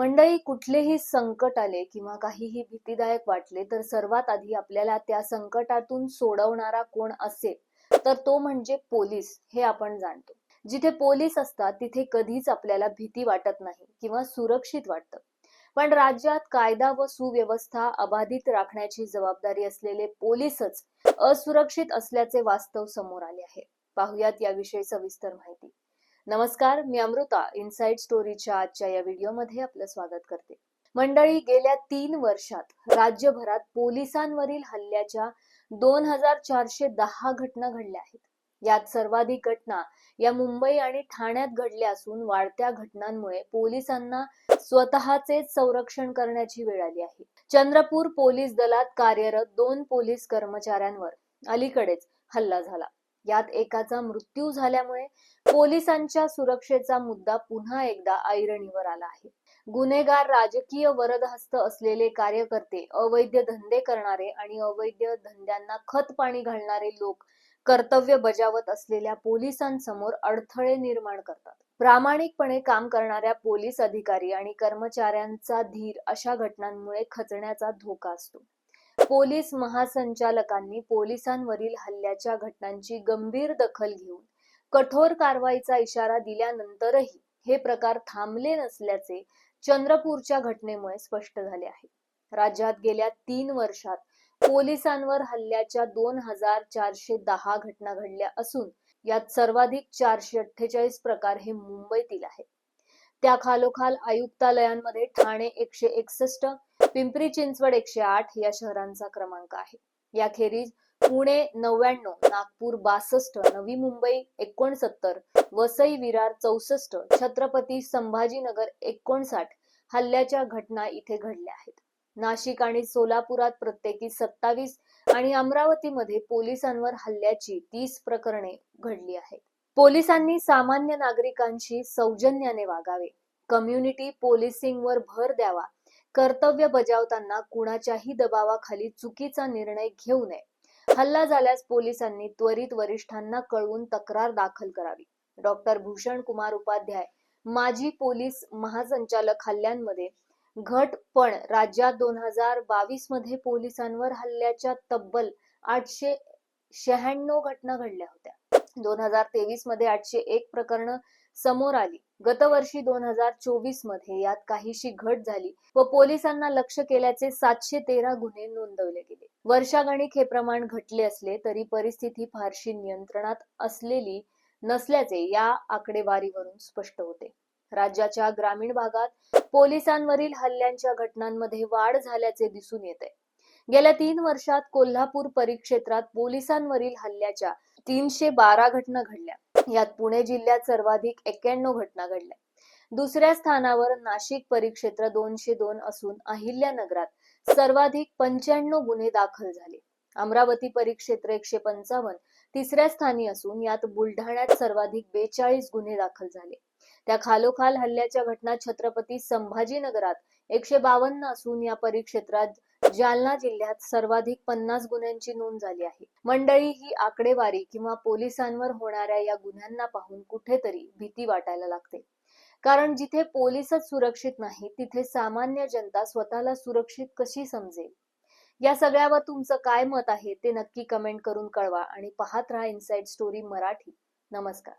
मंडळी कुठलेही संकट आले किंवा काहीही भीतीदायक वाटले तर सर्वात आधी आपल्याला त्या संकटातून सोडवणारा कोण असेल तर तो म्हणजे पोलीस हे आपण जाणतो. जिथे पोलीस असतात तिथे कधीच आपल्याला भीती वाटत नाही किंवा सुरक्षित वाटतं. पण राज्यात कायदा व सुव्यवस्था अबाधित राखण्याची जबाबदारी असलेले पोलीसच असुरक्षित असल्याचे वास्तव समोर आले आहे. पाहुयात याविषयी सविस्तर माहिती. नमस्कार मी अमृता इनसाइड स्टोरीच्या आजच्या या व्हिडिओमध्ये आपलं स्वागत करते. मंडळी गेल्या तीन वर्षात राज्यभरात पोलिसांवरील हल्ल्याच्या दोन हजार चारशे दहा घटना घडल्या आहेत. यात सर्वाधिक घटना या मुंबई आणि ठाण्यात घडल्या असून वाढत्या घटनांमुळे पोलिसांना स्वतःचे संरक्षण करण्याची वेळ आली आहे. चंद्रपूर पोलीस दलात कार्यरत दोन पोलीस कर्मचाऱ्यांवर अलीकडेच हल्ला झाला. यात एकाचा मृत्यू झाल्यामुळे पोलिसांच्या सुरक्षेचा मुद्दा पुन्हा एकदा ऐरणीवर आला आहे. गुन्हेगार राजकीय वरदहस्त असलेले कार्यकर्ते अवैध धंदे करणारे आणि अवैध धंद्यांना खत पाणी घालणारे लोक कर्तव्य बजावत असलेल्या पोलिसांसमोर अडथळे निर्माण करतात. प्रामाणिकपणे काम करणाऱ्या पोलीस अधिकारी आणि कर्मचाऱ्यांचा धीर अशा घटनांमुळे खचण्याचा धोका असतो. पोलीस महासंचालकांनी पोलिसांवरील हल्ल्याच्या घटनांची गंभीर दखल घेऊन कठोर कारवाईचा इशारा दिल्यानंतरही हे प्रकार थांबले नसल्याचे चंद्रपूरच्या घटनेमुळे स्पष्ट झाले आहे. राज्यात गेल्या तीन वर्षात पोलिसांवर हल्ल्याच्या दोन हजार चारशे दहा घटना घडल्या असून यात सर्वाधिक चारशे अठ्ठेचाळीस प्रकार हे मुंबईतील आहेत. त्या खालोखाल आयुक्तालयांमध्ये ठाणे एकशे एकसष्ट पिंपरी चिंचवड एकशे आठ या शहरांचा क्रमांक आहे. याखेरीज पुणे नव्याण्णव नागपूर बासष्ट नवी मुंबई एकोणसत्तर वसई विरार चौसष्ट छत्रपती संभाजीनगर एकोणसाठ हल्ल्याच्या घटना इथे घडल्या आहेत. नाशिक आणि सोलापुरात प्रत्येकी सत्तावीस आणि अमरावतीमध्ये पोलिसांवर हल्ल्याची तीस प्रकरणे घडली आहेत. पोलिसांनी सामान्य नागरिकांशी सौजन्याने वागावे. कम्युनिटी पोलिसिंगवर भर द्यावा. कर्तव्य बजावताना कुणाच्याही दबावाखाली चुकीचा निर्णय घेऊ नये. हल्ला झाल्यास पोलिसांनी त्वरित वरिष्ठांना कळवून तक्रार दाखल करावी. डॉक्टर भूषण कुमार उपाध्याय माजी पोलीस महासंचालक हल्ल्यांमध्ये घट पण राज्यात दोन हजार बावीसमध्ये पोलिसांवर हल्ल्याच्या तब्बल आठशे शहाण्णव घटना घडल्या होत्या. दोन हजार तेवीसमध्ये आठशे एक प्रकरण समोर आली. गतवर्षी दोन हजार चोवीसमध्ये यात काहीशी घट झाली व पोलिसांना लक्ष केल्याचे सातशे तेरा गुन्हे नोंदवले गेले. वर्षागणिक हे प्रमाण घटले असले तरी परिस्थिती फारशी नियंत्रणात असलेली नसल्याचे या आकडेवारीवरून स्पष्ट होते. राज्याच्या ग्रामीण भागात पोलिसांवरील हल्ल्यांच्या घटनांमध्ये वाढ झाल्याचे दिसून येते गेल्या तीन वर्षात कोल्हापूर परिक्षेत्रात पोलिसांवरील हल्ल्याच्या तीनशे बारा घटना घडल्या. यात पुणे जिल्ह्यात सर्वाधिक एक्क्याण्णव घटना घडल्या. दुसऱ्या स्थानावर नाशिक परिक्षेत्र दोनशे दोन असून अहिल्यानगरात सर्वाधिक पंच्याण्णव गुन्हे दाखल झाले. अमरावती परिक्षेत्र एकशे पंचावन्न तिसऱ्या स्थानी असून यात बुलढाण्यात सर्वाधिक बेचाळीस गुन्हे दाखल झाले. त्या खालोखाल हल्ल्याच्या घटना छत्रपती संभाजीनगरात एकशे बावन्न असून या परिक्षेत्रात जालना जिल्ह्यात सर्वाधिक पन्नास गुन्ह्यांची नोंद झाली आहे. मंडळी ही आकडेवारी किंवा पोलिसांवर होणाऱ्या या गुन्ह्यांना पाहून कुठेतरी भीती वाटायला लागते. कारण जिथे पोलीसच सुरक्षित नाही तिथे सामान्य जनता स्वतःला सुरक्षित कशी समजेल? या सगळ्यावर तुमचं काय मत आहे ते नक्की कमेंट करून कळवा आणि पाहत राहा इनसाइड स्टोरी मराठी. नमस्कार.